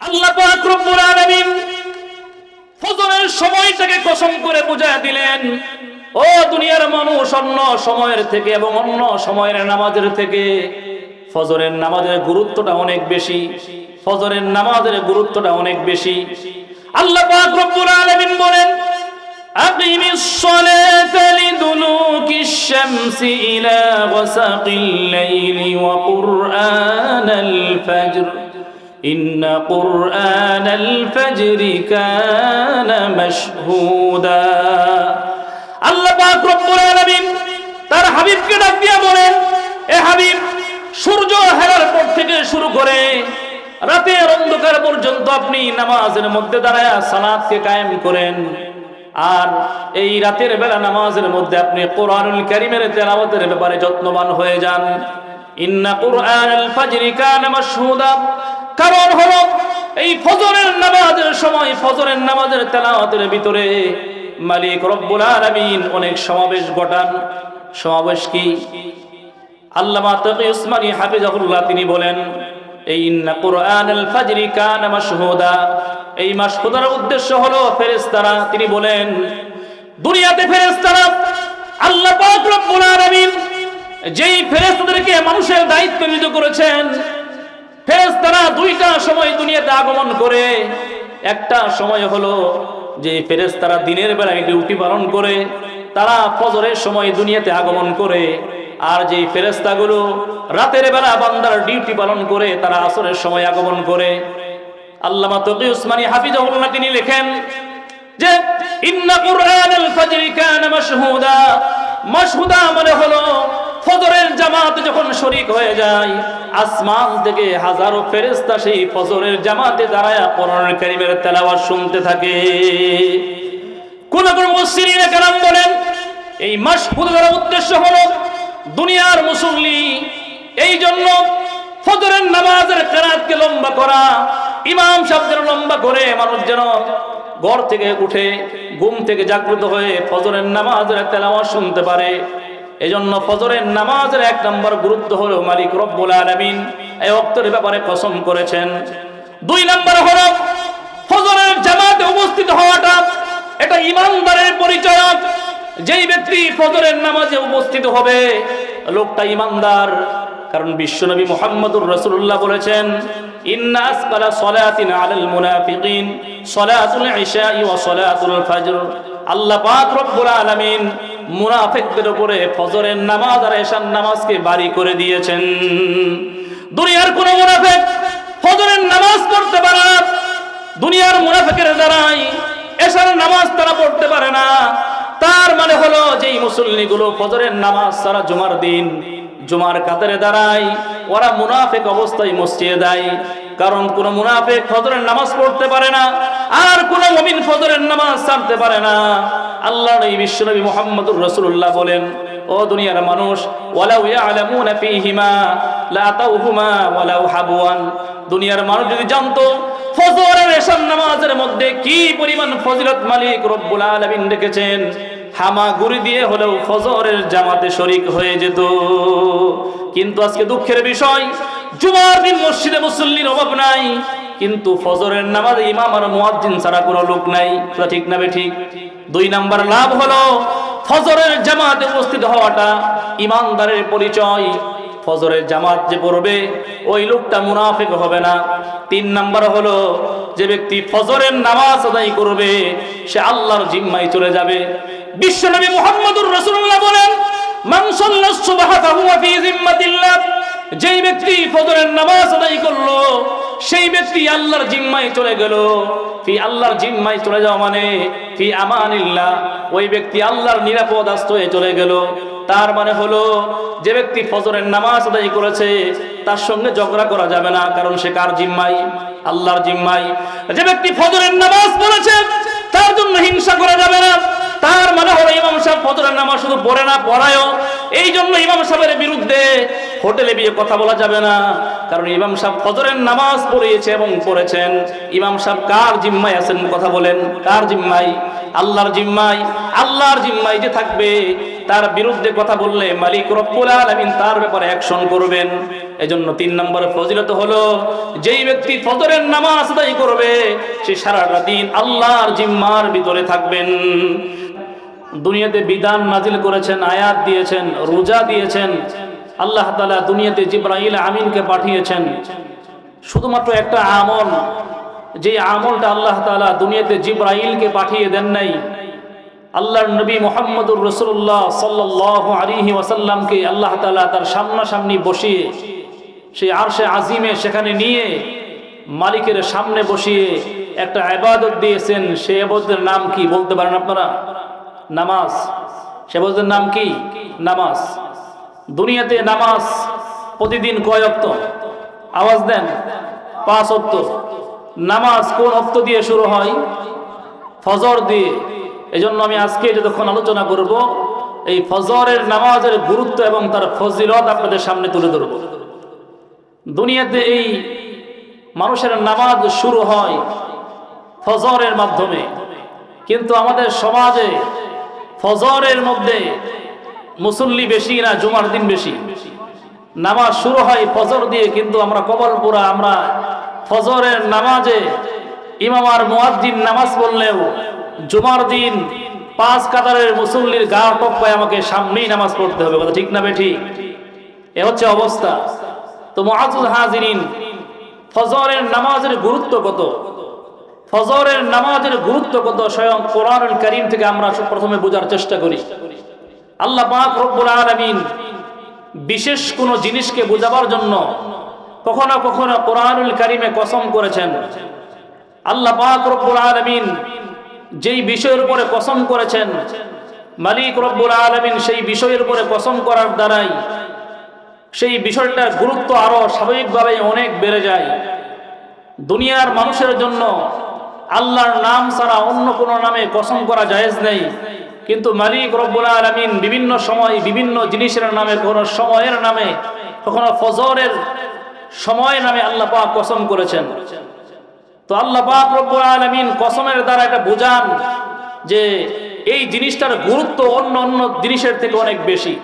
আল্লাহ পাক ফজরের সময়টাকে কসম করে বুঝা দিলেন, ও দুনিয়ার মানুষ, অন্য সময়ের থেকে এবং অন্য সময়ের নামাজের থেকে ফজরের নামাজের গুরুত্বটা অনেক বেশি, ফজরের নামাজের গুরুত্বটা অনেক বেশি। আল্লাহ পাক রব্বুল বলেন, আকিমিস সালাতা লিদুলুকিশ শামসি إن قرآن الفجر كان مشهودا আল্লাহ পাক রব্বুল আলামিন তার হাবিবকে ডাক দিয়া বলেন এ হাবিব সূর্য হেরার পর থেকে শুরু করে রাতের অন্ধকার পর্যন্ত আপনি নামাজের মধ্যে দাঁড়ায়া সালাতকে কায়েম করেন আর এই রাতের বেলা নামাজের মধ্যে আপনি কোরআনুল কারীমের তেলাওয়াতের ব্যাপারে যত্নবান হয়ে যান ইন্না কুরআনুল ফাজরি কানা মাশহুদা কারণ হলো এই ফজরের নামাজের সময় ফজরের নামাজের তেলাওয়াতের ভিতরে মালিক রব্বুল আলামিন অনেক সমাবেশ ঘটান সমাবেশ কি? আল্লামা তাকি উসমানী হাফিজাহুল্লাহ তিনি বলেন এই ইন্না কুরআনুল ফাজরি কানা মাশহুদা। এই মাসহুদার উদ্দেশ্য হলো ফেরেশতারা, তিনি বলেন, দুনিয়াতে ফেরেশতারা আল্লাহ পাক রব্বুল আলামিন যেই ফেরেশতাদেরকে মানুষের দায়িত্ব নিযুক্ত করেছেন ফেরেশতারা দুইটা সময় দুনিয়াতে আগমন করে। একটা সময় হলো যে ফেরেশতারা দিনের বেলায় ডিউটি পালন করে, তারা ফজরের সময় দুনিয়াতে আগমন করে, আর যে ফেরেশতাগুলো রাতের বেলা বান্দার ডিউটি পালন করে, তারা আসরের সময় আগমন করে। আল্লামা তকি উসমানী হাফিজাহুল্লাহ তিনি লেখেন যে, ইন্না কুরআনাল ফাজরি কানা মাশহুদা। মাশহুদা মানে হলো ফজরের জামাত যখন শরিক হয়ে যায়, আসমান থেকে হাজারো ফেরেশতা সেই ফজরের জামাতে দাঁড়ায় কোরআনুল কারীমের তেলাওয়াত শুনতে থাকে। কোন কোন মুফসিরিনে কেরাম বলেন, এই মাশহুদার উদ্দেশ্য হলো দুনিয়ার মুসল্লি, এই জন্য ফজরের নামাজের কেরাতকে লম্বা করা, ইমাম সাহেব যেন লম্বা করে মানুষ যেন ঘর থেকে উঠে, ঘুম থেকে জাগ্রত হয়ে ফজরের নামাজের তেলাওয়াত শুনতে পারে। এজন্য ফজরের নামাজের এক নম্বর গুরুত্ব হলো মালিক রব্বুল আলামিন এই অক্তের ব্যাপারে কসম করেছেন। দুই নম্বর হলো ফজরের জামাতে উপস্থিত হওয়াটা এটা ইমানদারের পরিচয়। যেই ব্যক্তি ফজরের নামাজে উপস্থিত হবে, লোকটা ইমানদার। কারণ বিশ্বনবী মুহাম্মদুর রাসূলুল্লাহ বলেছেন আল্লাহ পাক রব্বুল আলামিন মুনাফিকদের উপরে ফজরের নামাজ আর এশার নামাজকে বাড়ি করে দিয়েছেন। দুনিয়ার কোন মুনাফিক ফজরের নামাজ পড়তে পারে না। দুনিয়ার মুনাফিকের দ্বারাই এশার নামাজ তারা পড়তে পারে না। তার মানে হলো যেই মুসল্লিগুলো ফজরের নামাজ সারা জুমার দিন, জুমার কাতারে দাঁড়ায়, ওরা মুনাফেক অবস্থায় মসজিদে দেয় কারণ কোন মুনাফিক ফজরের নামাজ পড়তে পারে না, আর কোন মুমিন ফজরের নামাজ ছাড়তে পারে না। আল্লাহর এই বিশ্ব বিশ্বনবী মুহাম্মদুর রাসূলুল্লাহ বলেন, ও দুনিয়ার মানুষ, ওয়ালাউ ইয়ালামুনা ফীহিমা, লা ওয়ালাউ হাবওয়ান। দুনিয়ার মানুষ যদি জানতো, ফজরের এশার নামাজের মধ্যে কি পরিমাণ ফজিলত মালিক রব্বুল আলামিন রেখেছেন হামাগুড়ি দিয়ে হলেও ফজরের জামাতে শরিক হয়ে যেত। কিন্তু আজকে দুঃখের বিষয় জুমার দিন মসজিদে মুসল্লির অভাব নাই, কিন্তু ফজরের নামাজে ইমাম আর মুয়াজ্জিন ছাড়া কোনো লোক নাই। ঠিক না ঠিক? দুই নাম্বার লাভ হলো ফজরের জামাতে উপস্থিত হওয়াটা, ইমানদারের পরিচয়। ফজরের জামাত যে পড়বে, ওই লোকটা মুনাফিক হবে না। তিন নাম্বার হলো যে ব্যক্তি ফজরের নামাজ আদায় করবে, সে আল্লাহর জিম্মায় চলে যাবে। বিশ্বনবী মুহাম্মদুর রাসূলুল্লাহ বলেন, মান সাল্লাস ফি জিম্মাতিল্লাহ। যেই ব্যক্তি ফজরের নামাজ আদায় করল, সেই ব্যক্তি আল্লাহর জিম্মায় চলে গেল। ফি আল্লাহর জিম্মায় চলে যাওয়া মানে ফি আমানিল্লাহ, ওই ব্যক্তি আল্লাহর নিরাপদ হয়ে চলে গেল। তার মানে হলো, যে ব্যক্তি ফজরের নামাজ আদায় করেছে, তার সঙ্গে ঝগড়া করা যাবে না, কারণ সে কার জিম্মাই আল্লাহর জিম্মাই যে ব্যক্তি ফজরের নামাজ পড়েছে, তার জন্য হিংসা করা যাবে না। তার মানে হলো, ইমাম সাহেব ফজরের নামাজ শুধু পড়ে না, পড়ায়ও। এই জন্য ইমাম সাহেবের বিরুদ্ধে হোটেলে বিয়ে কথা বলা যাবে না। কারণ ইমাম সাহেব ফজরের নামাজ পড়িয়েছে এবং পড়েছেন। ইমাম সাহেব কার জিম্মায় আছেন কথা বলেন। কার জিম্মাই আল্লাহর জিম্মাই আল্লাহর জিম্মাই যে থাকবে, তার বিরুদ্ধে কথা বললে মালিক রব্বুল আলামিন তার ব্যাপারে অ্যাকশন করবেন। এজন্য তিন নম্বরে ফজিলত হলো, যেই ব্যক্তি ফজরের নামাজ আদায় করবে, সে সারাটা দিন আল্লাহর জিম্মার ভিতরে থাকবেন। দুনিয়াতে বিধান নাজিল করেছেন, আয়াত দিয়েছেন, রোজা দিয়েছেন আল্লাহ তালা দুনিয়াতে জিব্রাইল আমিনকে পাঠিয়েছেন। শুধুমাত্র একটা আমল যে আমলটা আল্লাহ তাআলা দুনিয়াতে জিব্রাইলকে পাঠিয়ে দেন নাই, আল্লাহর নবী মোহাম্মদুর রসুল্লাহ সাল্লাহ আলিহি ওয়াসাল্লামকে আল্লাহ তাআলা তার সামনাসামনি বসিয়ে, সেই আরশে আজিমে সেখানে নিয়ে মালিকের সামনে বসিয়ে একটা আবাদত দিয়েছেন। সে আবাদতের নাম কি বলতে পারেন আপনারা? নামাজ। সে আবাদতের নাম কি? নামাজ। দুনিয়াতে নামাজ প্রতিদিন কয় অক্ত? আওয়াজ দেন, পাঁচ অক্ত। নামাজ কোন অক্ত দিয়ে শুরু হয়? ফজর দিয়ে। এজন্য আমি আজকে যতক্ষণ আলোচনা করব, এই ফজরের নামাজের গুরুত্ব এবং তার ফজিলত আপনাদের সামনে তুলে ধরব। দুনিয়াতে এই মানুষের নামাজ শুরু হয় ফজরের মাধ্যমে। কিন্তু আমাদের সমাজে ফজরের মধ্যে মুসল্লি বেশি না, জুমার দিন বেশি। নামাজ শুরু হয় ফজর দিয়ে, কিন্তু আমরা কবর পুরা আমরা ফজরের নামাজে ইমাম আর নামাজ পড়লেও জুমার দিন পাঁচ কাতারের মুসল্লির গা টপ্পায় আমাকে সামনেই নামাজ পড়তে হবে, কথা ঠিক না বেঠি এ হচ্ছে অবস্থা। তো মুআজ্জুজ হাজিরিন, ফজরের নামাজের গুরুত্ব কত? ফজরের নামাজের গুরুত্ব কত? স্বয়ং কোরআনুল করিম থেকে আমরা প্রথমে বোঝার চেষ্টা করি। আল্লাহ পাক রব্বুল আলামিন বিশেষ কোনো জিনিসকে বোঝাবার জন্য কখনো কখনো কোরআনুল কারিমে কসম করেছেন। আল্লাহ পাক রব্বুল আলামিন যেই বিষয়ের উপরে কসম করেছেন, মালিক রব্বুল আলামিন সেই বিষয়ের উপরে কসম করার দ্বারাই সেই বিষয়টার গুরুত্ব আরও স্বাভাবিকভাবে অনেক বেড়ে যায়। দুনিয়ার মানুষের জন্য আল্লাহর নাম ছাড়া অন্য কোনো নামে কসম করা জায়েজ নেই। কিন্তু মালিক রব্বুল আলমিন বিভিন্ন সময় বিভিন্ন জিনিসের নামে, কোনো সময়ের নামে, কখনো ফজরের সময় নামে আল্লাহ পাক কসম করেছেন। তো আল্লাহ পাক রব্বুল আলমিন কসমের দ্বারা এটা বোঝান যে এই জিনিসটার গুরুত্ব অন্য অন্য জিনিসের থেকে অনেক বেশি।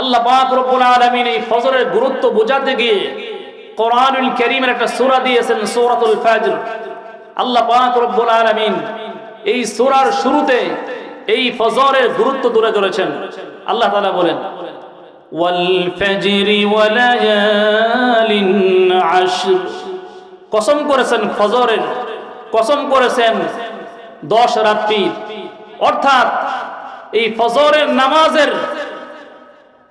আল্লাহ পাক রব্বুল আলমিন এই ফজরের গুরুত্ব বোঝাতে গিয়ে কোরআনুল করিমের একটা সূরা দিয়েছেন, সূরাতুল ফাজর। আল্লাহ পাক রব্বুল আলামিন এই সূরার শুরুতে এই ফজরের গুরুত্ব তুলে ধরেছেন। আল্লাহ তাআলা বলেন কসম করেছেন ফজরের, কসম করেছেন দশ রাত্রি। অর্থাৎ এই ফজরের নামাজের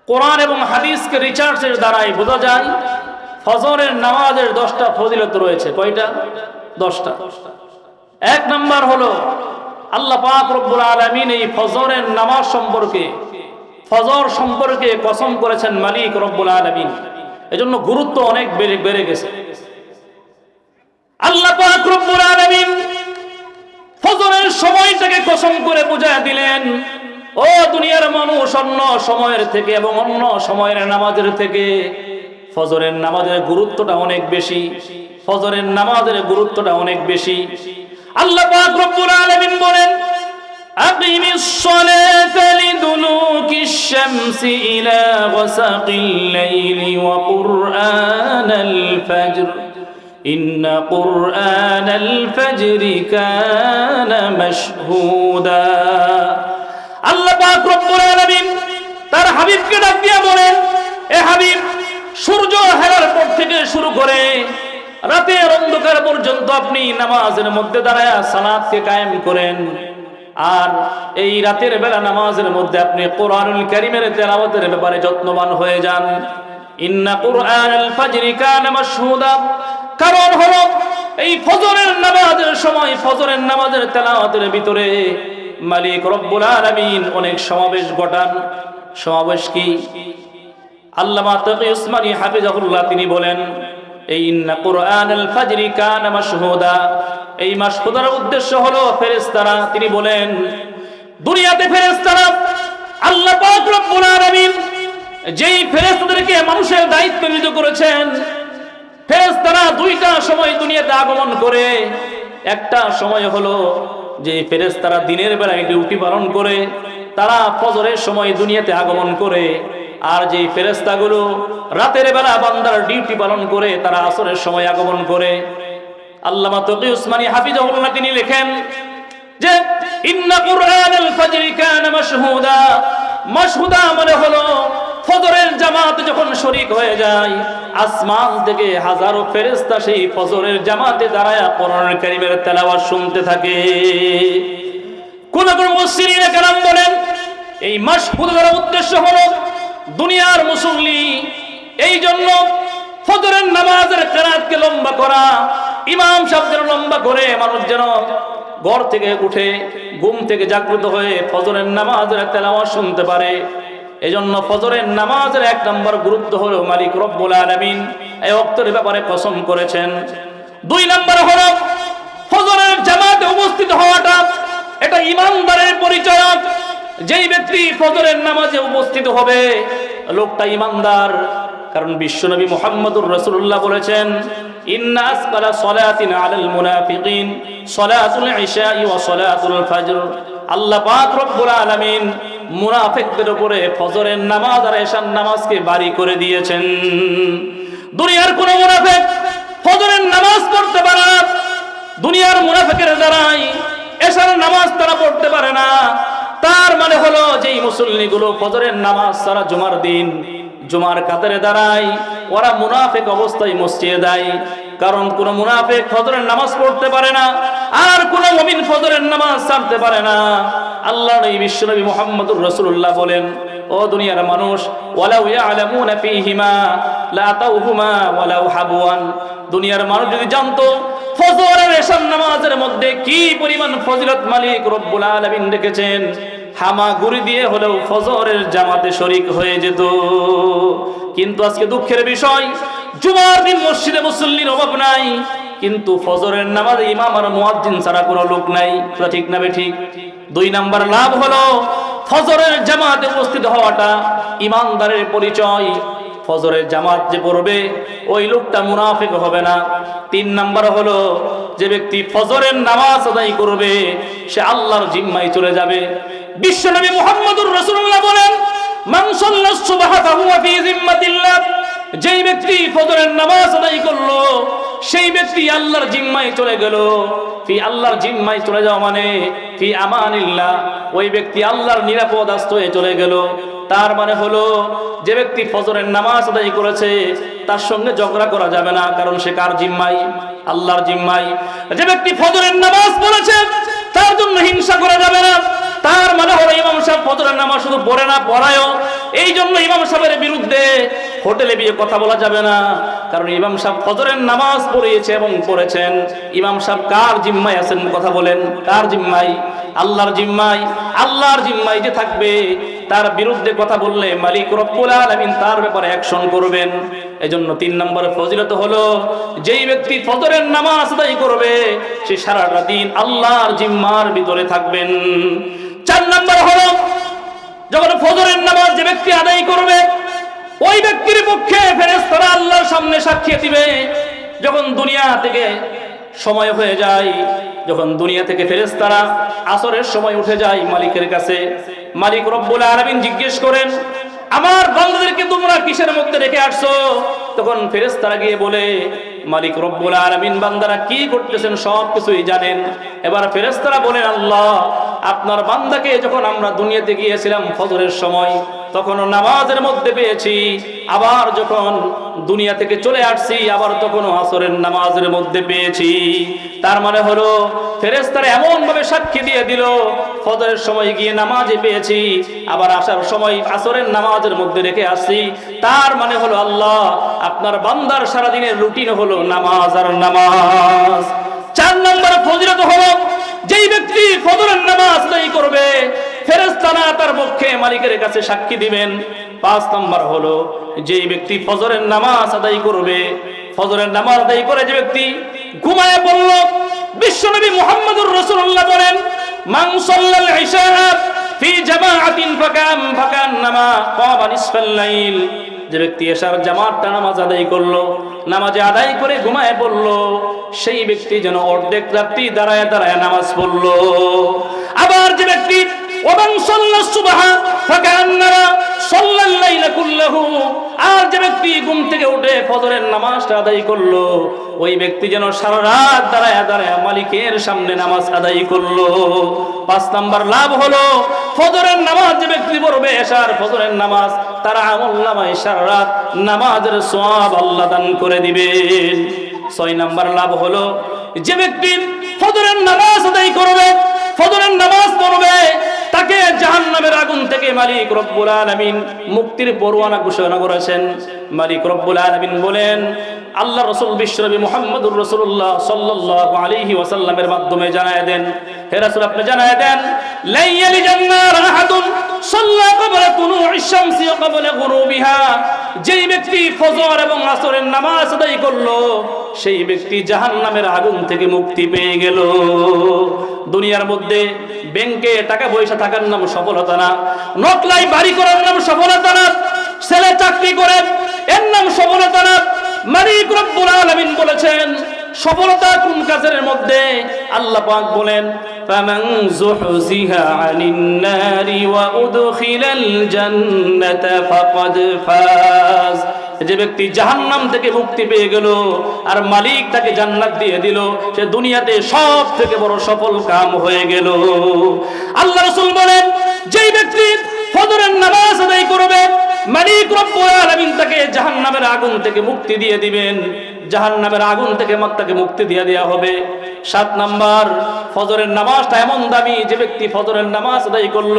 কোরআন এবং হাদিসকে রিচার্জের দ্বারাই বোঝা যায়, ফজরের নামাজের দশটা ফজিলত রয়েছে। কয়টা? দশটা। এক নাম্বার হলো আল্লাহ পাক রব্বুল আলমিন এই ফজরের নামাজ সম্পর্কে, ফজর সম্পর্কে কসম করেছেন মালিক রব্বুল আলমিন। এজন্য গুরুত্ব অনেক বেড়ে বেড়ে গেছে। আল্লাহ পাক রব্বুল আলমিন ফজরের সময়টাকে কসম করে বুঝায় দিলেন, ও দুনিয়ার মানুষ, অন্য সময়ের থেকে এবং অন্য সময়ের নামাজের থেকে ফজরের নামাজের গুরুত্বটা অনেক বেশি, ফজরের নামাজের গুরুত্বটা অনেক বেশি। আল্লাহ রব্বুল আলামিন বলেন আকিমিস সালাতা লিদুলুকিশ শামসি ইলা গাসাকিল লাইলি ওয়া কুরআনাল ফাজর। ইন্না কুরআনাল ফাজরি কানা মাশহুদা। আল্লাহ পাক রব্বুল তার হাবিবকে ডাক দিয়া বলেন, এ হাবিব, সূর্য হেলার পর থেকে শুরু করে রাতের অন্ধকার পর্যন্ত আপনি নামাজের মধ্যে দাঁড়ায় সালাতকে কায়েম করেন। আর এই রাতের বেলা নামাজের মধ্যে আপনি কোরআনুল কারীমের তেলাওয়াতের ব্যাপারে যত্নবান হয়ে যান। ইন্না কুরআনুল ফাজরি কানা মাশহুদা। কারণ হলো, এই ফজরের নামাজের সময় ফজরের নামাজের তেলাওয়াতের ভিতরে মালিক রব্বুল আলামিন অনেক সমাবেশ ঘটান। সমাবেশ কি? আল্লামা তাকি উসমানী হাফিজাহুল্লাহ তিনি বলেন এই এই উদ্দেশ্য হলো ফেরেশতারা, তিনি বলেন, দুনিয়াতে ফেরেশতারা আল্লাহ পাক যেই ফেরেশতাদেরকে মানুষের দায়িত্ব নিয়োগ করেছেন, ফেরেশতারা দুইটা সময় দুনিয়াতে আগমন করে। একটা সময় হলো যে ফেরেশতারা দিনের বেলায় ডিউটি পালন করে, তারা ফজরের সময় দুনিয়াতে আগমন করে। আর যেই ফেরেস্তাগুলো রাতের বেলা বান্দার ডিউটি পালন করে, তারা আসরের সময় আগমন করে। আল্লামা তকি উসমানী হাফিজাহুল্লাহ তিনি লেখেন যে, ইন্না কুরআনাল ফাজরি কানা মাশহুদা। মাশহুদা মানে হলো, ফজরের জামাত যখন শরীক হয়ে যায়, আসমান থেকে হাজারো ফেরেশতা সেই ফজরের জামাতে দাঁড়ায় কোরআন কারীমের তেলাওয়াত শুনতে থাকে। কোন কোন মুসলিরা কালাম বলেন, এই মাশহুদা দ্বারা উদ্দেশ্য হলো দুনিয়ার মুসল্লি। এই জন্য ফজরের নামাজের কেরাতকে লম্বা করা, ইমাম সাহেব যেন লম্বা করে মানুষ যেন ঘর থেকে উঠে ঘুম থেকে জাগ্রত হয়ে ফজরের নামাজের তেলাওয়াত শুনতে পারে। এজন্য ফজরের নামাজের এক নম্বর গুরুত্ব হলো মালিক রব্বুল আলামিন এই অক্তের ব্যাপারে কসম করেছেন। দুই নম্বর হলো ফজরের জামাতে উপস্থিত হওয়াটা, এটা ইমানদারের পরিচয়। যেই ব্যক্তি ফজরের নামাজে উপস্থিত হবে, লোকটা ইমানদার। কারণ বিশ্বনবী মুহাম্মদুর রাসূলুল্লাহ বলেছেন, ইন্না আসকালা সলাতিন আলাল মুনাফিকিন, সলাতুল ইশাই ওয়া সলাতুল ফজর। আল্লাহ পাক রব্বুল আলামিন মুনাফিকদের উপরে ফজরের নামাজ আর এশার নামাজকে বাড়ি করে দিয়েছেন। দুনিয়ার কোন মুনাফিক ফজরের নামাজ পড়তে পারে না। দুনিয়ার মুনাফিকের দ্বারাই এশার নামাজ তারা পড়তে পারে না। তার মানে হলো যে যেই মুসল্লিগুলো ফজরের নামাজ সারা জুমার দিন, জুমার কাতারে দাঁড়ায়, ওরা মুনাফেক অবস্থায় মসজিদে দেয় কারণ কোন মুনাফেক ফজরের নামাজ পড়তে পারে না, আর কোন মুমিন ফজরের নামাজ ছাড়তে পারে না। আল্লাহ এই বিশ্বনবী মুহাম্মদুর রাসূলুল্লাহ বলেন, ও দুনিয়ার মানুষ, ওয়ালাউ ইয়ালামুনা ফীহিমা, লা তাউহুমা ওয়ালাউ হাবওয়ান। দুনিয়ার মানুষ যদি জানতো, ফজরের এশার নামাজের মধ্যে কি পরিমাণ ফজিলত মালিক রব্বুল আলামিন রেখেছেন হামাগুড়ি দিয়ে হলেও ফজরের জামাতে শরিক হয়ে যেত। কিন্তু আজকে দুঃখের বিষয়, জুমার দিন মসজিদে মুসল্লির অভাব নাই, কিন্তু ফজরের নামাজে ইমাম আর মুয়াজ্জিন ছাড়া কোনো লোক নাই। ঠিক না ঠিক দুই নাম্বার লাভ হলো, ফজরের জামাতে উপস্থিত হওয়াটা ইমানদারের পরিচয়। ফজরের জামাত যে পড়বে, ওই লোকটা মুনাফিক হবে না। তিন নাম্বার হলো, যে ব্যক্তি ফজরের নামাজ আদায় করবে, সে আল্লাহর জিম্মায় চলে যাবে। বিশ্বনবী মুহাম্মদুর রাসূলুল্লাহ বলেন, মান সাল্লাস সুবহা ফাহুয়া ফি জিম্মাতিল্লাহ যেই ব্যক্তি ফজরের নামাজ আদায় করল, সেই ব্যক্তি আল্লাহর জিম্মায় চলে গেল। ফি আল্লাহর জিম্মায় চলে যাওয়া মানে ফি আমানিল্লাহ, ওই ব্যক্তি আল্লাহর নিরাপদ আশ্রয়ে চলে গেল। তার মানে হলো, যে ব্যক্তি ফজরের নামাজ আদায় করেছে, তার সঙ্গে ঝগড়া করা যাবে না, কারণ সে কার জিম্মাই আল্লাহর জিম্মাই যে ব্যক্তি ফজরের নামাজ পড়েছে, তার জন্য হিংসা করা যাবে না। তার মানে হলো ইমাম সাহেব ফজরের নামাজ শুধু পড়ে না, পড়ায়ও। এই জন্য ইমাম সাহেবের বিরুদ্ধে হোটেলে বিয়ে কথা বলা যাবে না। কারণ ইমাম সাহেব ফজরের নামাজ পড়িয়েছে এবং পড়েছেন। ইমাম সাহেব কার জিম্মায় আছেন কথা বলেন, কার জিম্মাই আল্লাহর জিম্মাই আল্লাহর জিম্মাই যে থাকবে, তার বিরুদ্ধে কথা বললে মালিক রব্বুল আলামিন তার ব্যাপারে অ্যাকশন করবেন। এজন্য তিন নম্বরের ফজিলত হলো, যেই ব্যক্তি ফজরের নামাজ আদায় করবে, সে সারাটা দিন আল্লাহর জিম্মার ভিতরে থাকবেন। চার নম্বর হলো, যখন ফজরের নামাজ যে ব্যক্তি আদায় করবে, ওই ব্যক্তির পক্ষে ফেরেশতারা আল্লাহর সামনে সাক্ষী দিবে। যখন দুনিয়া থেকে সময় হয়ে যায়, যখন দুনিয়া থেকে ফেরেশতারা আসরের সময় উঠে যায় মালিকের কাছে, মালিক রব্বুল আলামিন জিজ্ঞেস করেন, আমার বান্দাদেরকে তোমরা কিসের মধ্যে রেখে আসছো? তখন ফেরেশতারা গিয়ে বলে, মালিক রব্বুল আলামিন, বান্দারা কি করতেছেন সব কিছুই জানেন। এবার ফেরেস্তারা বলেন, আল্লাহ আপনার বান্দাকে যখন আমরা দুনিয়াতে গিয়েছিলাম ফজরের সময়, তখন নামাজের মধ্যে পেয়েছি। আবার যখন দুনিয়া থেকে চলে আসছি, আবার তখনও আসরের নামাজের মধ্যে পেয়েছি। তার মানে হলো ফেরেস্তারা এমন ভাবে সাক্ষী দিয়ে দিল, ফজরের সময় গিয়ে নামাজে পেয়েছি, আবার আসার সময় আসরের নামাজের মধ্যে রেখে আসছি। তার মানে হলো আল্লাহ, আপনার বান্দার সারাদিনের রুটিন হলো নামাজ আর নামাজ। চার নম্বর ফজিলত হলো যেই ব্যক্তি ফজরের নামাজ আদায় করবে ফেরেস্তানা তার পক্ষে মালিকের কাছে সাক্ষী দিবেন। পাঁচ নম্বর হলো, যেই ব্যক্তি ফজরের নামাজ আদায় করবে, ফজরের নামাজ আদায় করে যে ব্যক্তি ঘুমায় বলল, বিশ্বনবী মুহাম্মদুর রাসূলুল্লাহ বলেন, মান ইশা ফি জামাআতিন ফাকাম ফাকান নামা কাবা নিসফাল লাইল। যে ব্যক্তি এশার জামাতটা নামাজ আদায় করল নামাজে আদায় করে ঘুমায় পড়ল সেই ব্যক্তি যেন অর্ধেক রাত্রি দাঁড়ায় দাঁড়ায় নামাজ পড়ল। আবার যে ব্যক্তি সাল্লা সুবহা কুল্লাহু আর যে ব্যক্তি ঘুম থেকে উঠে ফজরের নামাজটা আদায় করল, ওই ব্যক্তি যেন সারা রাত দাঁড়ায় দাঁড়ায় মালিকের সামনে নামাজ আদায় করল। পাঁচ নাম্বার লাভ হলো, ফজরের নামাজ যে ব্যক্তি পড়বে এশার ফজরের নামাজ তারা আমল নামায় সারা রাত নামাজের সওয়াব আল্লাহ দান করে দিবেন। ছয় নাম্বার লাভ হলো, যে ব্যক্তি ফজরের নামাজ আদায় করবে, ফজরের নামাজ পড়বে মালিক রব্বুল আলমিন মুক্তির পরোয়ানা ঘোষণা করেছেন। মালিক রব্বুল আলমিন বলেন, আল্লাহ রসুল বিশ্বনবী মোহাম্মদুর রসুল্লাহ সাল্লাহ আলিহি ওয়াসাল্লামের মাধ্যমে জানায় দেন। হে রাসূল, আপনি জানায় দেন লাইয়ালি সাল্লা ক্বাবলা তুলু'i শামসি ওয়া ক্বাবলা গুরুবিহা। যেই ব্যক্তি ফজর এবং আসরের নামাজ আদায় করল, সেই ব্যক্তি জাহান্নামের আগুন থেকে মুক্তি পেয়ে গেল। দুনিয়ার মধ্যে ব্যাংকে টাকা পয়সা থাকার নাম সফলতা না নকলাই বাড়ি করার নাম সফলতা না, ছেলে চাকরি করে, এর নাম সফলতা না। মালিক রব্বুল আলামিন বলেছেন, সফলতা কোন কাজের মধ্যে? আল্লাহ পাক বলেন فمن زحزح عن النار وأدخل الجنة فقد فاز যে ব্যক্তি জাহান্নাম থেকে মুক্তি পেয়ে গেল আর মালিক তাকে জান্নাত দিয়ে দিল সে দুনিয়াতে সব থেকে বড় সফল কাম হয়ে গেল আল্লাহ রসুল বলেন যেই ব্যক্তি ফজরের নামাজ আদায় করবে মালিক রব্বুল আলামিন তাকে জাহান্নামের আগুন থেকে মুক্তি দিয়ে দিবেন জাহান্নামের আগুন থেকে তাকে মুক্তি দিয়ে দেওয়া হবে সাত নাম্বার, ফজরের নামাজটা এমন দামি যে ব্যক্তি ফজরের নামাজ আদায় করল,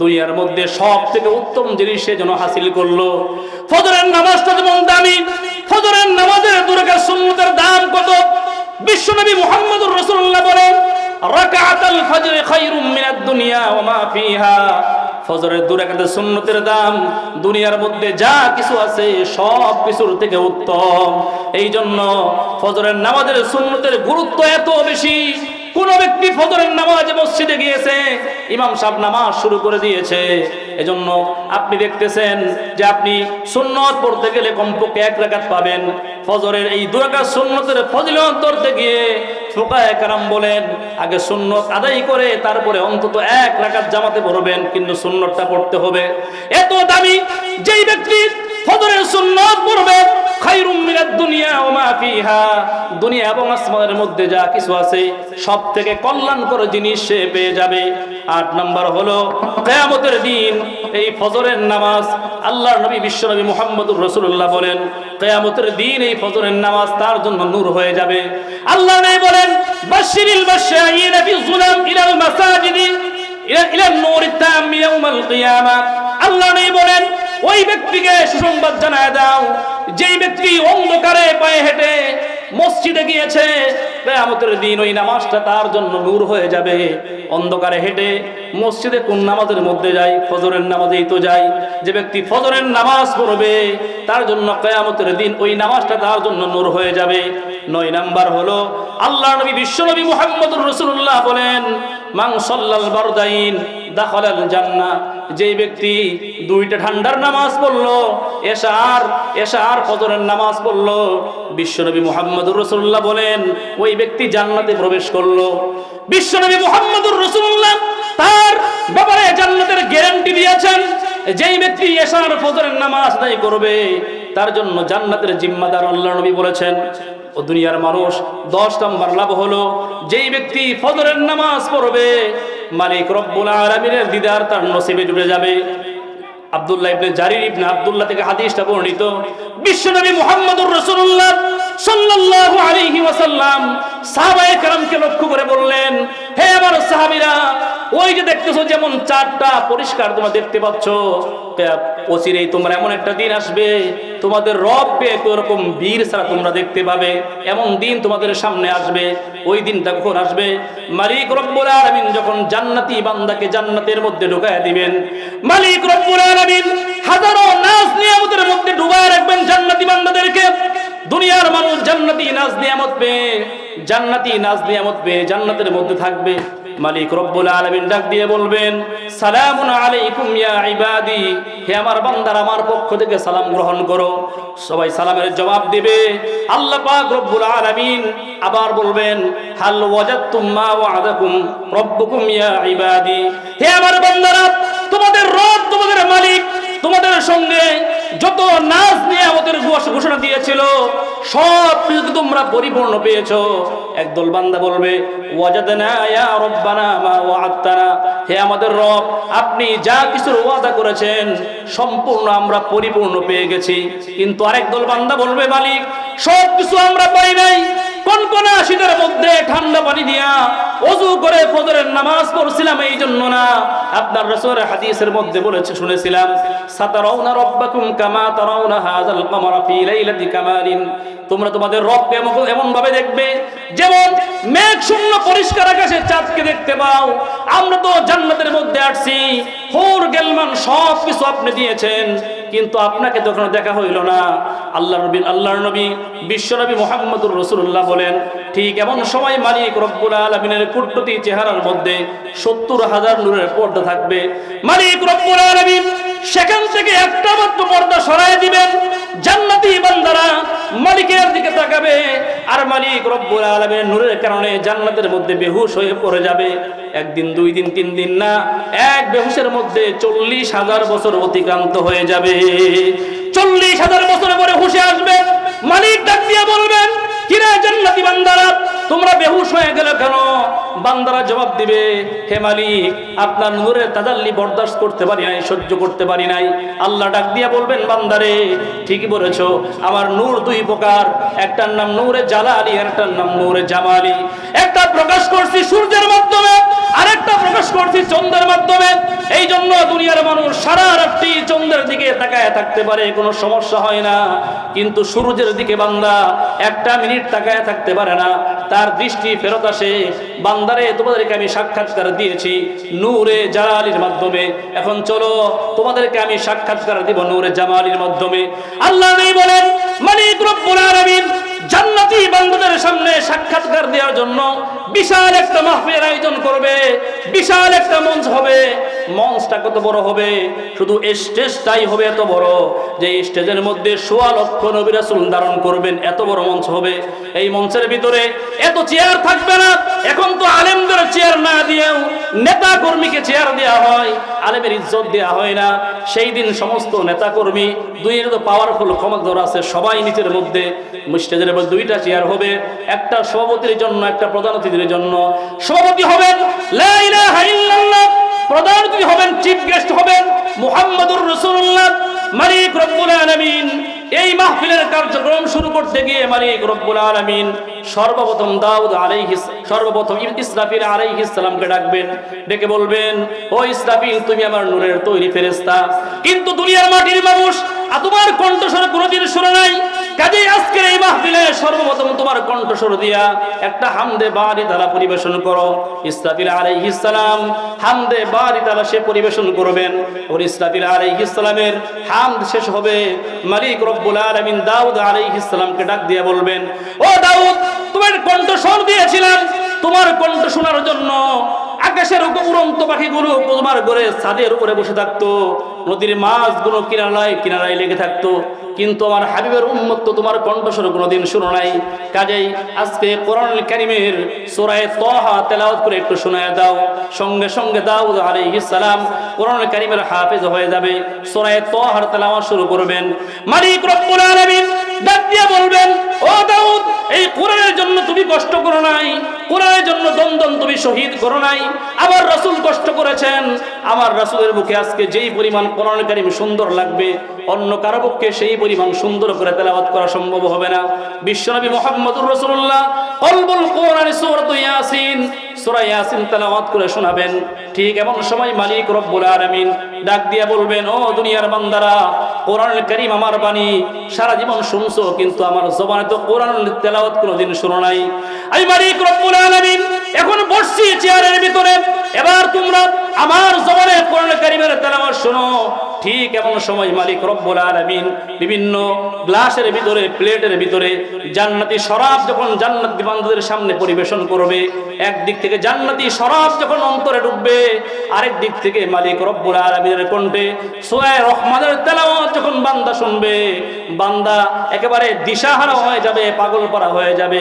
দুনিয়ার মধ্যে সব থেকে উত্তম জিনিস সে যেন হাসিল করল। ফজরের নামাজটা যেমন দামি, ফজরের নামাজের দুর্গা সুন্নতের দাম কত? বিশ্বনবী মুহাম্মদুর রাসূলুল্লাহ বলেন রাকাতাল ফজর খায়রুম মিনাদ দুনিয়া ওয়া মা ফিহা। ফজরের দুরাকাতের সুন্নতের দাম, দুনিয়ার মধ্যে যা কিছু আছে সব কিছুর থেকে উত্তম। এই জন্য ফজরের নামাজের সুন্নতের গুরুত্ব এত বেশি। কোন ব্যক্তি ফজরের নামাজে মসজিদে গিয়েছে, ইমাম সাহেব নামাজ শুরু করে দিয়েছে। এজন্য আপনি দেখতেছেন যে আপনি সুন্নত পড়তে গেলে কমপক্ষে এক রাকাত পাবেন। ফজরের এই দুরাকাত সুন্নতের ফজিলত ধরতে গিয়ে কারাম বলেন, আগে সুন্নত আদায় করে তারপরে অন্তত এক রাকাত জামাতে পড়বেন, কিন্তু সুন্নতটা পড়তে হবে। এত দামি, যেই ব্যক্তি ফজরের সুন্নত পড়বে খায়রুম দিন এই ফজরের নামাজ আল্লাহর নবী বিশ্বনবী মুহাম্মদুর রাসূলুল্লাহ বলেন, কিয়ামতের দিন এই ফজরের নামাজ তার জন্য নূর হয়ে যাবে। আল্লাহ বলেন, বাশশিরিল বাশশাইনা ফি যুলাম ইলাল আল্লাহ নবী বলেন ওই ব্যক্তিকে সুসংবাদ জানায় দাও। যেই ব্যক্তি অন্ধকারে পায়ে হেঁটে মসজিদে গিয়েছে, কেয়ামতের দিন ওই নামাজটা তার জন্য নূর হয়ে যাবে। অন্ধকারে হেঁটে মসজিদে কোন নামাজের মধ্যে যায়? ফজরের নামাজেই তো যায়। যে ব্যক্তি ফজরের নামাজ পড়বে, তার জন্য কেয়ামতের দিন ওই নামাজটা তার জন্য নূর হয়ে যাবে। নয় নাম্বার হলো আল্লাহ নবী বিশ্বনবী মুহাম্মদুর রাসূলুল্লাহ বলেন মাং সাল্লাল বারদাইন দাখালাল জান্নাহ যেই ব্যক্তি দুইটা ঠান্ডার নামাজ পড়ল, এশার এশার ফজরের নামাজ পড়ল, বিশ্বনবী মুহাম্মদুর রাসূলুল্লাহ বলেন, ওই ব্যক্তি জান্নাতে প্রবেশ করল। বিশ্বনবী মুহাম্মদুর রাসূলুল্লাহ তার ব্যাপারে জান্নাতের গ্যারান্টি দিয়েছেন, যেই ব্যক্তি এশার ফজরের নামাজ আদায় করবে, তার জন্য জান্নাতের জিম্মাদার আল্লাহ নবী বলেছেন। ও দুনিয়ার মানুষ, দশ নম্বর লাভ হলো, যেই ব্যক্তি ফজরের নামাজ পড়বে মালিক রব্বুল আলামিনের দিদার তার নসিবে জুড়ে যাবে। আব্দুল্লাহ ইবনে জারির ইবনে আব্দুল্লাহ থেকে হাদিসটা বর্ণিত। বিশ্বনবী মুহাম্মদুর রাসূলুল্লাহ সাল্লাল্লাহু আলাইহি ওয়াসাল্লাম সাহাবায়ে কেরামকে লক্ষ্য করে বললেন, হে আমার সাহাবীরা, ওই যে দেখতেছো যেমন চারটা পরিষ্কার তোমরা দেখতে পাচ্ছ অচিরেই তোমরা এমন একটা দিন আসবে, তোমাদের রবকে এরকম বীর ছাড়া তোমরা দেখতে পাবে, এমন দিন তোমাদের সামনে আসবে, ওই দিনটা কখন আসবে? মালিক রব্বুল আলামিন যখন জান্নাতি বান্দাকে জান্নাতের মধ্যে ঢুকায় দিবেন, মালিক রব্বুল আলামিন হাজারো নাজ নিয়ামতের মধ্যে ডুবায় রাখবেন জান্নাতি বান্দাদেরকে। দুনিয়ার মানুষ জান্নাতি নাজ নিয়ামত পেয়ে, জান্নাতি নাজ নিয়ামত পেয়ে জান্নাতের মধ্যে থাকবে। মালিক রব্বুল আলামিন ডাক দিয়ে বলবেন, সালামুন আলাইকুম ইয়া ইবাদি, হে আমার বান্দার, আমার পক্ষ থেকে সালাম গ্রহণ করো। সবাই সালামের জবাব দিবে। আল্লাহ পাক রব্বুল আলামিন আবার বলবেন, হাল ওয়াজাদতুম মা ওয়াদাকুম রব্বুকুম ইয়া ইবাদি। হে আমার বান্দারা, তোমাদের রব, তোমাদের মালিক, তোমাদের সঙ্গে যত নাচ নিয়ে আমাদের ঘোষণা দিয়েছিল, সব কিছু তোমরা পরিপূর্ণ পেয়েছ। একদল বান্দা বলবে, ওয়াজাদনা ইয়া রব্বানা মা ওয়াআদতানা। হে আমাদের রব, আপনি যা কিছুর ওয়াদা করেছেন, সম্পূর্ণ আমরা পরিপূর্ণ পেয়ে গেছি। কিন্তু আরেক দল বান্দা বলবে, মালিক, সব কিছু আমরা পাই নাই। কনকনা শীতের মধ্যে ঠান্ডা পানি দিয়া অজু করে ফজরের নামাজ পড়ছিলাম এই জন্য না। আপনার রাসূলের হাদিসের মধ্যে বলেছে, শুনেছিলাম, সাতারাউনা রাব্বাকুম কামা তারাউনা হাযাল কামারা ফি লাইলাতি কামালিন। তোমরা তোমাদের রবকে এমন ভাবে দেখবে, যেমন মেঘ শূন্য পরিষ্কার আকাশে চাঁদকে দেখতে পাও। আমরা তো জান্নাতের মধ্যে আসছি হোর গেলমান সব কিছু আপনি দিয়েছেন। কিন্তু আপনাকে তখন দেখা হইল না আল্লাহ নবী, আল্লাহর নবী বিশ্বনবী মোহাম্মদুর রসুল্লাহ বলেন, ঠিক এমন সময় মালিক রব্বুল আলমিনের কুট্টতি চেহারার মধ্যে সত্তর হাজার নূরের পর্দা থাকবে। মালিক রব্বুল আলমিন সেখান থেকে একটা মাত্র পর্দা সরাই দিবেন, জান্নাতি বান্দারা মালিকের দিকে তাকাবে, আর মালিক রব্বুল আলমিনের নূরের কারণে জান্নাতের মধ্যে বেহুশ হয়ে পড়ে যাবে। একদিন, দুই দিন, তিন দিন না, এক বেহুশের মধ্যে চল্লিশ হাজার বছর অতিক্রান্ত হয়ে যাবে। চল্লিশ হাজার বছর পরে হুশে আসবে মালিক ডাক দিয়ে বলবেন তোমরা বেহুশ হয়ে গেলে কেন? বান্দারা জবাব দিবে, হে মালিক, আপনার নূরের তাজাল্লি বরদাস্ত করতে পারি নাই, সহ্য করতে পারি নাই। আল্লাহ ডাক দিয়ে বলবেন, বান্দারে, ঠিকই বলেছ, আমার নূর দুই প্রকার, একটার নাম নূরে জালালি একটার নাম নূরে জামালি। একটা প্রকাশ করছি সূর্যের মাধ্যমে, আরেকটা প্রকাশ করছি চন্দ্রের মাধ্যমে। এই জন্য দুনিয়ার মানুষ সারা রাত্রি চন্দ্রের দিকে তাকায় থাকতে পারে, কোনো সমস্যা হয় না। কিন্তু সূর্যের দিকে বান্দা, একটা মিনিট তাকায় থাকতে পারে না। তার দৃষ্টি ফেরত আসে। বান্দারে, তোমাদেরকে আমি সাক্ষাৎকার দিয়েছি নূরে জালালির মাধ্যমে। এখন চলো, তোমাদেরকে আমি সাক্ষাৎকার দিব নূরে জামালির মাধ্যমে। আল্লাহ বলেন, মালিক রব্বুল আলামিন জান্নাতি বান্দাদের সামনে সাক্ষাৎকার দেওয়ার জন্য বিশাল একটা মাহফিলের আয়োজন করবে, বিশাল একটা মঞ্চ হবে। মঞ্চটা কত বড় হবে? শুধু স্টেজটাই হবে এত বড়। যে স্টেজের মধ্যে সোয়া লক্ষ নবী রাসূল ধারণ করবেন, এত বড় মঞ্চ হবে। এই মঞ্চের ভিতরে এত চেয়ার থাকবে না। এখন তো আলেমদের চেয়ার না দিয়েও নেতা কর্মীকে চেয়ার দেওয়া হয়। আলেমের ইজ্জত দেওয়া হয় না। সেই দিন সমস্ত নেতা কর্মী দুইয়ের তো পাওয়ারফুল ক্ষমতা আছে, সবাই নিচের মধ্যে। স্টেজের মধ্যে দুইটা চেয়ার হবে। একটা সভাপতির জন্য, একটা প্রধান অতিথির জন্য। সভাপতি হবেন লা ইলাহা ইল্লাল্লাহ প্রধান অতিথি হবেন চিফ গেস্ট হবেন মুহাম্মদুর রাসূলুল্লাহ। মালিক রব্বুল আলামিন, এই মাহফিলের কার্যক্রম শুরু করতে গিয়ে মালিক রব্বুল আলামিন সর্বপ্রথম দাউদ আলাইহিস, সর্বপ্রথম ইসরাফিল আলাইহিস সালামকে ডাকবেন, ডেকে বলবেন, ও ইসরাফিল, তুমি আমার নূরের তৈরি ফেরেশতা। কিন্তু দুনিয়ার মাটির মানুষ, আর তোমার কণ্ঠস্বর কোনোদিন শুনে নাই। কাজেই আজকের এই মাহফিলে সর্বপ্রথম তোমার কণ্ঠস্বর দিয়া একটা হামদে বাড়ি তারা পরিবেশন করো। ইসরাফিল আলাইহিস সালাম হামদে বাড়ি তারা সে পরিবেশন করবেন। ওর ইসরাফিল আলাইহিস সালামের হামদ শেষ হবে। মালিক রব্বুল আলামিন দাউদ আলাইহিস সালামকে ডাক দিয়ে বলবেন, ও দাউদ, তোমার কণ্ঠস্বর দিয়েছিলাম। তোমার কণ্ঠ শোনার জন্য আকাশের উড়ন্ত পাখিগুলো তোমার ঘরে ছাদের উপরে বসে থাকতো। নদীর মাছগুলো কিনারায় কিনারায় লেগে থাকতো। কিন্তু আমার হাবিবের উন্মত তো তোমার কণ্ঠস্বর কোনোদিন শুনো নাই। কাজেই আজকে কোরআন কারিমের সোরায় তহা তেলাওয়াত করে একটু শোনায় দাও। সঙ্গে সঙ্গে দাউদ আলাইহিস সালাম কোরআন কারিমের হাফেজ হয়ে যাবে। সোরায় তহার তেলাওয়াত শুরু করবেন। মালিক রব্বুল আলামিন ডাক দিয়ে বলবেন ও দাউদ, এই কোরআনের জন্য তুমি কষ্ট করো নাই। কোরআনের জন্য দন্দন তুমি শহীদ করো নাই। রাসূল কষ্ট করেছেন। আমার আজকে যেই পরিমাণ কোরআন কারিম সুন্দর লাগবে, অন্য কারও পক্ষে সেই পরিমাণ সুন্দর করে করা সম্ভব হবে না। বিশ্বনবী কোরআন ইয়াসিন ইয়াসিন করে শোনাবেন। ঠিক এমন সময় মালিক রব্বুল আলামিন ডাক দিয়ে বলবেন, ও দুনিয়ার বান্দারা কোরআনুল কারীম আমার বাণী, সারা জীবন শুনছো, কিন্তু আমার জবানে তো কোরআন তেলাওয়াত কোনোদিন শুনো নাই। আমি মালিক রব্বুল আলামিন, এখন বসছি চেয়ারের ভিতরে। এবার তোমরা আমার জবানে কোরআন কারীমের ঠিক এমন সময় মালিক রব্বুল আলামিন বিভিন্ন গ্লাসের ভিতরে, প্লেটের ভিতরে জান্নাতি শরাব যখন জান্নাতি বান্ধবদের সামনে পরিবেশন করবে, একদিক থেকে জান্নাতি শরাব যখন অন্তরে ঢুকবে আরেক দিক থেকে মালিক রব্বুল আলামিনের কণ্ঠে সোয়ায় রহমানের তেলাওয়াত যখন বান্দা শুনবে, বান্দা একেবারে দিশাহারা হয়ে যাবে, পাগল করা হয়ে যাবে।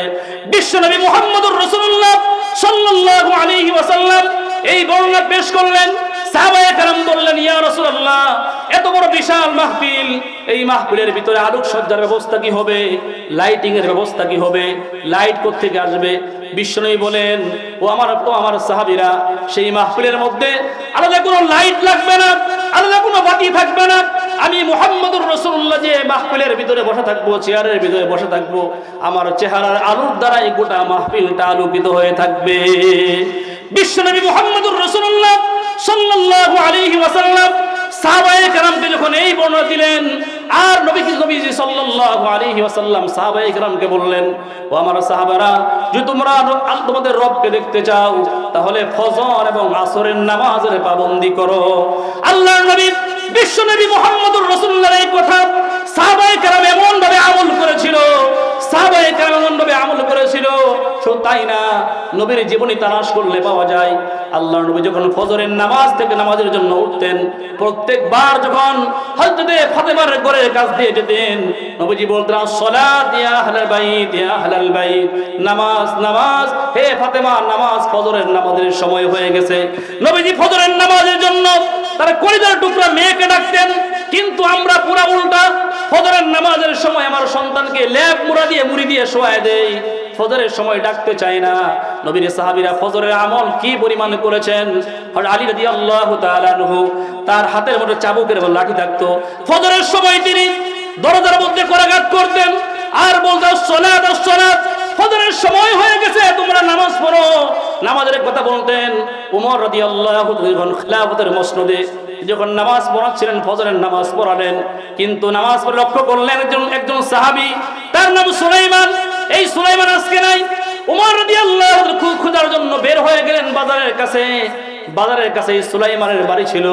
বিশ্বনবী মুহাম্মদুর রাসূলুল্লাহ সাল্লাল্লাহু আলাইহি এই বর্ণনা পেশ করলেন সাহাবায়ে কেরাম বললেন, ইয়া রাসূলুল্লাহ, এত বড় বিশাল মাহফিল, এই মাহফিলের ভিতরে আলোকসজ্জার ব্যবস্থা কি হবে? লাইটিং এর ব্যবস্থা কি হবে? লাইট কোত্থেকে আসবে? বিশ্বনবী বলেন, ও আমার ও আমার সাহাবীরা, সেই মাহফিলের মধ্যে আলাদা কোনো লাইট লাগবে না, আলাদা কোনো বাতি থাকবে না। আমি মুহাম্মদুর রাসূলুল্লাহ যে মাহফিলের ভিতরে বসে থাকব, চেয়ারের ভিতরে বসে থাকব, আমার চেহারার আলোর দ্বারাই গোটা মাহফিলটা আলোকিত হয়ে থাকবে। বিশ্বনবী মুহাম্মদুর রাসূলুল্লাহ সাল্লাল্লাহু আলাইহি ওয়াসাল্লাম সাহাবায়ে কেরামকে যখন এই বর্ণনা দিলেন, আর নবী নবীজি সাল্লাল্লাহু আলাইহি ওয়াসাল্লাম সাহাবায়ে কেরামকে বললেন, ও আমার সাহাবারা, যদি তোমরা তোমাদের রবকে দেখতে চাও, তাহলে ফজর এবং আসরের নামাজের পাবন্দি করো। আল্লাহর নবী, বিশ্বনবী মুহাম্মদুর রাসূলুল্লাহর এই কথা সাহাবায়ে কেরাম এমন ভাবে আমল করেছিল সাহাবায়ে কেরাম এমন ভাবে আমল করেছিল। তাই না, নবীর জীবনী তালাশ করলে পাওয়া যায়। আল্লাহ নবী যখন ফজরের নামাজ থেকে নামাজের জন্য উঠতেন, প্রত্যেকবার যখন হযরতে ফাতেমার ঘরের কাছ দিয়ে যেতেন, নবীজি বলতেন নামাজ নামাজ, হে ফাতেমা, নামাজ ফজরের নামাজের সময় হয়ে গেছে। নবীজি ফজরের নামাজের জন্য তার কলিজার টুকরা মেয়েকে ডাকতেন, কিন্তু আমরা পুরা উল্টা ফজরের নামাজের সময় আমার সন্তানকে ল্যাব মুড়া দিয়ে, মুড়ি দিয়ে শোয়ায় দেই। ফজরের সময় ডাকতে চায় না। নবীর সাহাবীরা ফজরের আমল কি পরিমাণ করেছেন? আলী তাআলা আনহু তার হাতের মধ্যে চাবুকের লাঠি থাকতো। ফজরের সময় তিনি দরজার মধ্যে করাঘাত করতেন। আর বলতো, সলাত সলাত, ফজরের সময় হয়ে গেছে, তোমরা নামাজ পড়ো। নামাজের কথা বলতেন। উমর রাদিয়াল্লাহু যখন খিলাফতের মসনদে যখন নামাজ পড়াচ্ছিলেন, ফজরের নামাজ পড়ালেন, কিন্তু নামাজ পড়ে লক্ষ্য করলেন একজন একজন সাহাবি, তার নাম সুলাইমান। এই সুলাইমান আজকে নাই। উমর রাদিয়াল্লাহু খুব খোঁজার জন্য বের হয়ে গেলেন বাজারের কাছে। বাজারের কাছে সুলাইমানের বাড়ি ছিল।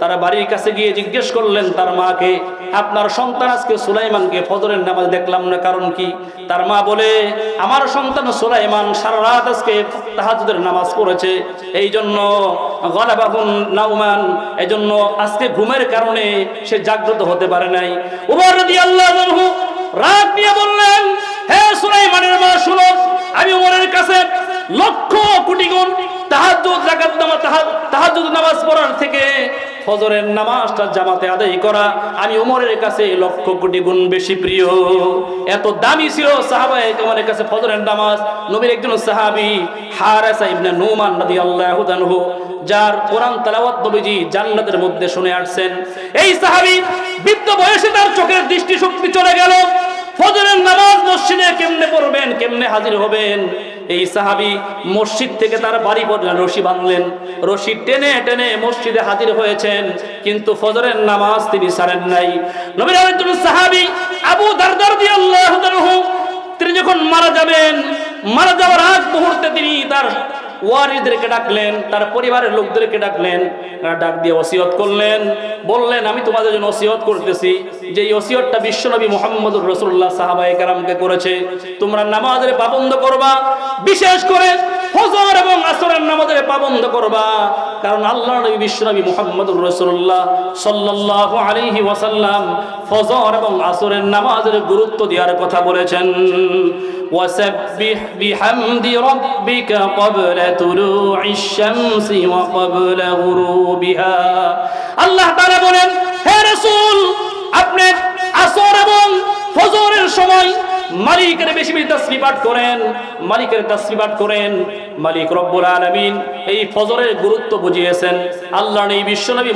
তারা বাড়ির কাছে গিয়ে জিজ্ঞেস করলেন, তার মাকে, আপনার সন্তান আজকে সুলাইমানকে ফজরের নামাজ দেখলাম না, কারণ কি? তার মা বলে, আমার সন্তান সুলাইমান সারা রাত আজকে তাহাজুদের নামাজ পড়েছে। এই জন্য গলাবাহুন নাউমান এই জন্য আজকে ঘুমের কারণে সে জাগ্রত হতে পারে নাই। উমর রাদিয়াল্লাহু রাত দিয়ে বললেন, হে সুলাইমানের মা, শুনো, আমি উমরের কাছে লক্ষ কোটি গুণ নামাজ পড়ার থেকে ফজরের জামাতে আদায় করা আমি উমরের কাছে লক্ষ কোটি গুণ বেশি প্রিয়। এত দামি কাছে ফজরের নামাজ। নবীর একজন যার জান্নাতের মধ্যে শুনে আসছেন। এই সাহাবী বৃদ্ধ বয়সে তার চোখের দৃষ্টিশক্তি চলে গেল। ফজরের নামাজ মসজিদে কেমনে পড়বেন, কেমনে হাজির হবেন? এই সাহাবী মসজিদ থেকে তার বাড়ি পর্যন্ত রশি বাঁধলেন। রশি টেনে টেনে মসজিদে হাজির হয়েছেন, কিন্তু ফজরের নামাজ তিনি সারেন নাই। নবীর আরেকজন সাহাবী আবু দারদার দিয়ে আল্লাহ তিনি যখন মারা যাবেন, মারা যাওয়ার আগ মুহূর্তে তিনি তার ওয়ারিদেরকে ডাকলেন, তার পরিবারের লোকদেরকে ডাকলেন ডাক দিয়ে ওসিয়ত করলেন। বললেন, আমি তোমাদের জন্য ওসিয়ত করতেছি যে এই ওসিয়তটা বিশ্বনবী মোহাম্মদ রসুল্লাহ সাহাবায়ে কারামকে করেছে। তোমরা নামাজের পাবন্দ করবা। বিশেষ করে ফজর এবং আসরের নামাজের পাবন্দ করবা কারণ আল্লাহ নবী বিশ্বনবী মুহাম্মদুর রাসূলুল্লাহ সাল্লাল্লাহু আলাইহি ওয়াসাল্লাম ফজর এবং আসরের নামাজের গুরুত্ব দেওয়ার কথা বলেছেন وسبح بحمد ربك قبل طلوع الشمس وقبل غروبها আল্লাহ তাআলা বলেন হে রাসূল আপনি আসর এবং ফজরের সময় মালিকের বেশি বেশি তাসবিহ পাঠ করেন, মালিকের তাসবিহ পাঠ করেন। মালিক রব্বুল আলামিন এই ফজরের গুরুত্ব বুঝিয়েছেন। আল্লাহ এই বিশ্বনবী